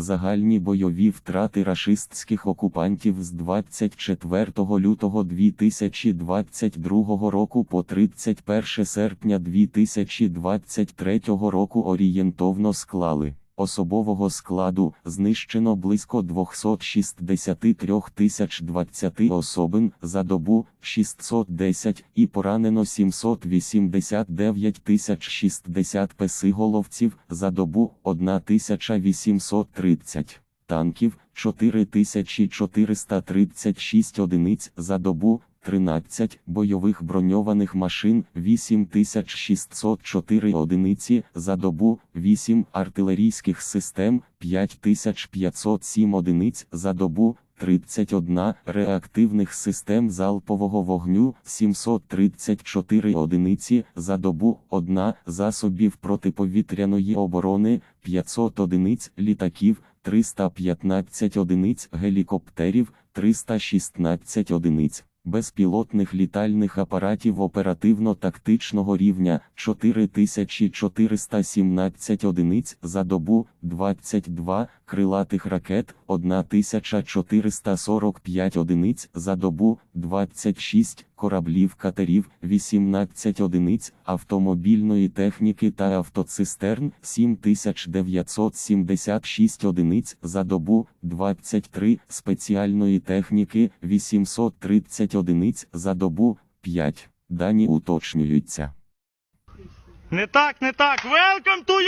Загальні бойові втрати рашистських окупантів з 24 лютого 2022 року по 31 серпня 2023 року орієнтовно склали. Особового складу знищено близько 263 тисяч 20 особин за добу 610 і поранено 789 тисяч 60 песиголовців за добу 1830 танків 4436 одиниць за добу 13 бойових броньованих машин 8604 одиниці за добу, 8 артилерійських систем 5507 одиниць за добу, 31 реактивних систем залпового вогню 734 одиниці за добу, 1 засобів протиповітряної оборони 500 одиниць літаків, 315 одиниць гелікоптерів, 316 одиниць безпілотних літальних апаратів оперативно-тактичного рівня 4417 одиниць за добу, 22 крилатих ракет, 1445 одиниць за добу, 26 кораблів катерів, 18 одиниць автомобільної техніки та автоцистерн, 7976 одиниць за добу, 23 спеціальної техніки, 830 одиниць за добу, 5. Дані уточнюються. Не так, не так. Welcome to